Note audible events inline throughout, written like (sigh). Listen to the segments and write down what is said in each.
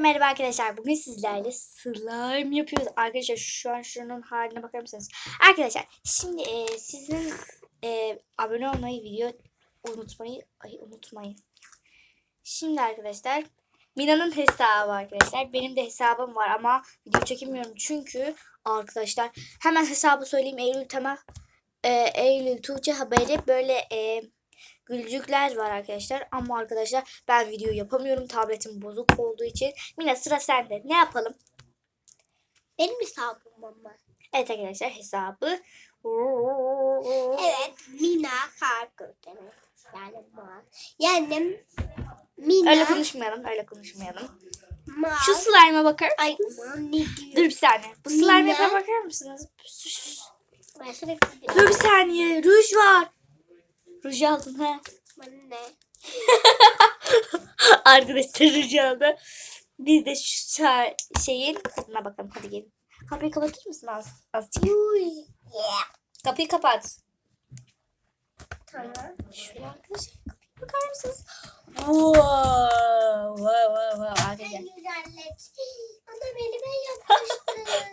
merhaba arkadaşlar. Bugün sizlerle slime yapıyoruz. Arkadaşlar şu an şunun haline bakar mısınız? Arkadaşlar şimdi e, sizin e, abone olmayı, video unutmayı, ay unutmayın. Şimdi arkadaşlar Mina'nın hesabı arkadaşlar. Benim de hesabım var ama video çekemiyorum çünkü arkadaşlar hemen hesabı söyleyeyim. Eylül Tema e, Eylül Tuğçe haberi böyle e, gülcükler var arkadaşlar. Ama arkadaşlar ben video yapamıyorum. Tabletim bozuk olduğu için. Mina sıra sende. Ne yapalım? Benim hesabım ama. Evet arkadaşlar hesabı. Evet. Mina Kargı demek. Yani ma. Yani Mina. Öyle konuşmayalım. Öyle konuşmayalım. ma. Şu slime'a bakar Ay aman? Dur bir saniye. Bu slime'a bakar mısınız? Dur bir saniye. Ruj var. Ruj aldın ha. Bana ne? (laughs) Arkadaşlar ruj aldı. Biz de şu şeyin tadına bakalım. Hadi gelin. Kapıyı kapatır mısın az? Azıcık. Yeah. Kapıyı kapat. Tamam. Şuraya arkadaşlar kapıya bakar mısınız? Wow, wow, wow, wow. Arkadaşlar. Ana beni ben yapmıştım.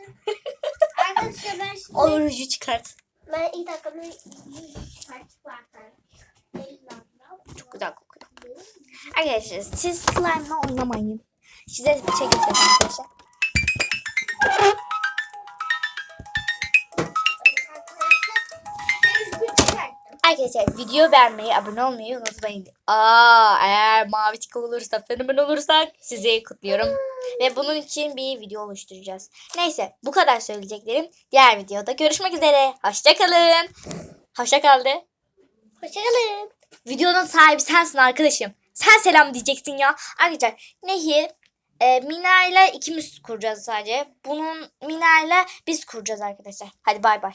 (laughs) Arkadaşlar ben şimdi O ruju çıkart. ben ilk dakika Arkadaşlar siz slime'la oynamayın. Size bir şey getirdim arkadaşlar. Arkadaşlar video beğenmeyi, abone olmayı unutmayın. Aa, eğer mavi tık olursa, fenomen olursak sizi kutluyorum. Ve bunun için bir video oluşturacağız. Neyse bu kadar söyleyeceklerim. Diğer videoda görüşmek üzere. Hoşçakalın. Hoşça kal de. Hoşçakalın. Videonun sahibi sensin arkadaşım. Sen selam diyeceksin ya. Arkadaşlar Nehir, e, Mina ile ikimiz kuracağız sadece. Bunun Mina ile biz kuracağız arkadaşlar. Hadi bay bay.